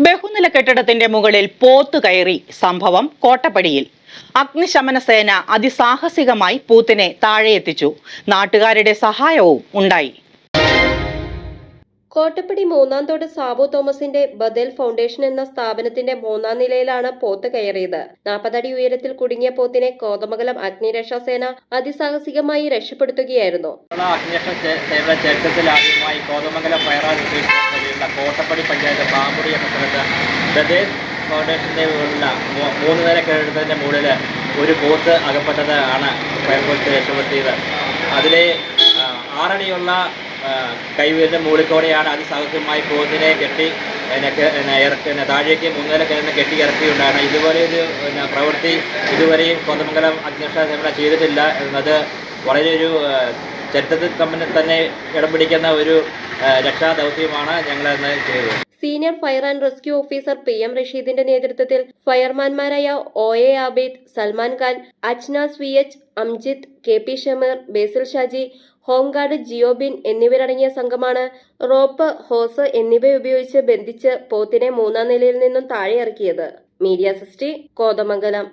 ബഹുനില കെട്ടിടത്തിന്റെ മുകളിൽ പോത്ത് കയറി സംഭവം കോട്ടപ്പടിയിൽ. അഗ്നിശമന സേന അതിസാഹസികമായി പൂത്തിനെ താഴെയെത്തിച്ചു. നാട്ടുകാരുടെ സഹായവും ഉണ്ടായി. കോട്ടപ്പടി മൂന്നാം തോട് സാബു തോമസിന്റെ ബദൽ ഫൗണ്ടേഷൻ എന്ന സ്ഥാപനത്തിന്റെ മൂന്നാം നിലയിലാണ് പോത്ത് കയറിയത്. നാൽപ്പതടി ഉയരത്തിൽ കുടുങ്ങിയ പോത്തിനെ കോതമംഗലം അഗ്നിരക്ഷാസേന അതിസാഹസികമായി രക്ഷപ്പെടുത്തുകയായിരുന്നു. അഗ്നിരക്ഷ സേവന ചരിത്രത്തിൽ ആദ്യമായി കോതമംഗലം ഫയർ കോട്ടപ്പടി ബ്രദേഴ്സ് ഫൗണ്ടേഷന്റെ ഉള്ള മൂന്ന് നില കെട്ടിടത്തിന്റെ മുകളിൽ ഒരു ബോത്ത് അകപ്പെട്ടത് ആണ് ഫയർഫോഴ്സ് രക്ഷപ്പെടുത്തിയത് അതിലെ ആറടിയുള്ള ആ, കൈവീരിന്റെ അത് അതിസാഹസികമായി പോത്തിനെ കെട്ടി ഇറക്കി താഴേക്ക് മൂന്നുനില കിടന്ന് കെട്ടി ഇറക്കിയുണ്ടാണ് ഇതുപോലെ ഒരു പിന്നെ പ്രവൃത്തി ഇതുവരെയും കോതമംഗലം അഗ്നിരക്ഷാ സേവന ചെയ്തിട്ടില്ല. എന്നത് വളരെ ഒരു ചരിത്രത്തിൽ തമ്മിൽ തന്നെ ഇടം പിടിക്കുന്ന ഒരു രക്ഷാദൗത്യമാണ് ഞങ്ങളെന്ന് ചെയ്തത്. Senior fire and rescue officer P M റഷീദിന്റെ നേതൃത്വത്തിൽ ഫയർമാൻമാരായ O A Abid Salman Khan Ajnas V H Amjith K P Shameer Basil Shaji home guard Jiobin എന്നിവരടങ്ങിയ സംഘമാണ് റോപ്പ് ഹോസ് എന്നിവ ഉപയോഗിച്ച് ബന്ധിച്ച് പോത്തിനെ മൂന്നാം നിലയിൽ നിന്നും താഴെ ഇറക്കിയത് മീഡിയ സിസ്റ്റി കോതമംഗലം.